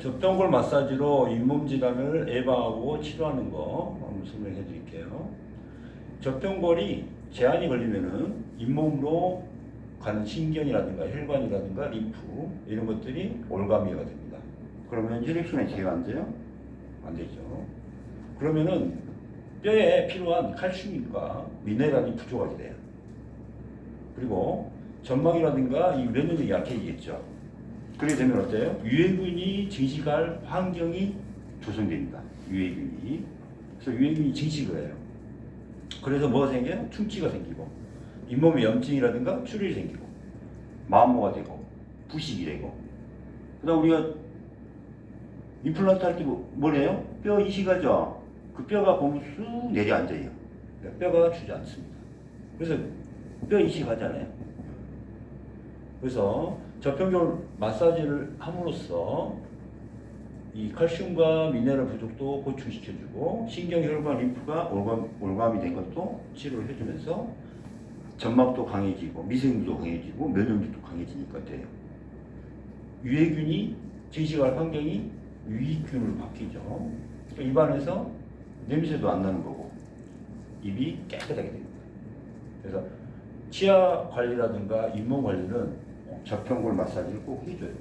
접종골 마사지로 잇몸 질환을 예방하고 치료하는 거 한번 설명해 드릴게요. 접종골이 제한이 걸리면은 잇몸으로 가는 신경이라든가 혈관이라든가 림프 이런 것들이 올가미가 됩니다. 그러면 혈액순환이 제가 안 돼요? 안 되죠. 그러면은 뼈에 필요한 칼슘과 미네랄이 부족하게 돼요. 그리고 점막이라든가 이 면역력이 약해지겠죠. 그렇게 되면 어때요? 유해균이 증식할 환경이 조성됩니다. 유해균이. 그래서 유해균이 증식을 해요. 그래서 뭐가 생겨요? 충치가 생기고, 잇몸에 염증이라든가 출혈이 생기고, 마모가 되고, 부식이 되고. 그 다음 우리가 임플란트 할 때 뭐래요? 뼈 이식하죠? 그 뼈가 보면 쑥 내려앉아요. 뼈가 주지 않습니다. 그래서 뼈 이식하잖아요. 그래서 저평균 마사지를 함으로써 이 칼슘과 미네랄 부족도 보충시켜주고 신경혈관 림프가 올감, 올감이 된 것도 치료를 해주면서 점막도 강해지고 미생물도 강해지고 면역력도 강해지니까 돼요. 유해균이 증식할 환경이 유익균으로 바뀌죠. 그러니까 입안에서 냄새도 안 나는 거고 입이 깨끗하게 됩니다. 그래서 치아 관리라든가 잇몸 관리는 적평골 마사지를 꼭 해줘요.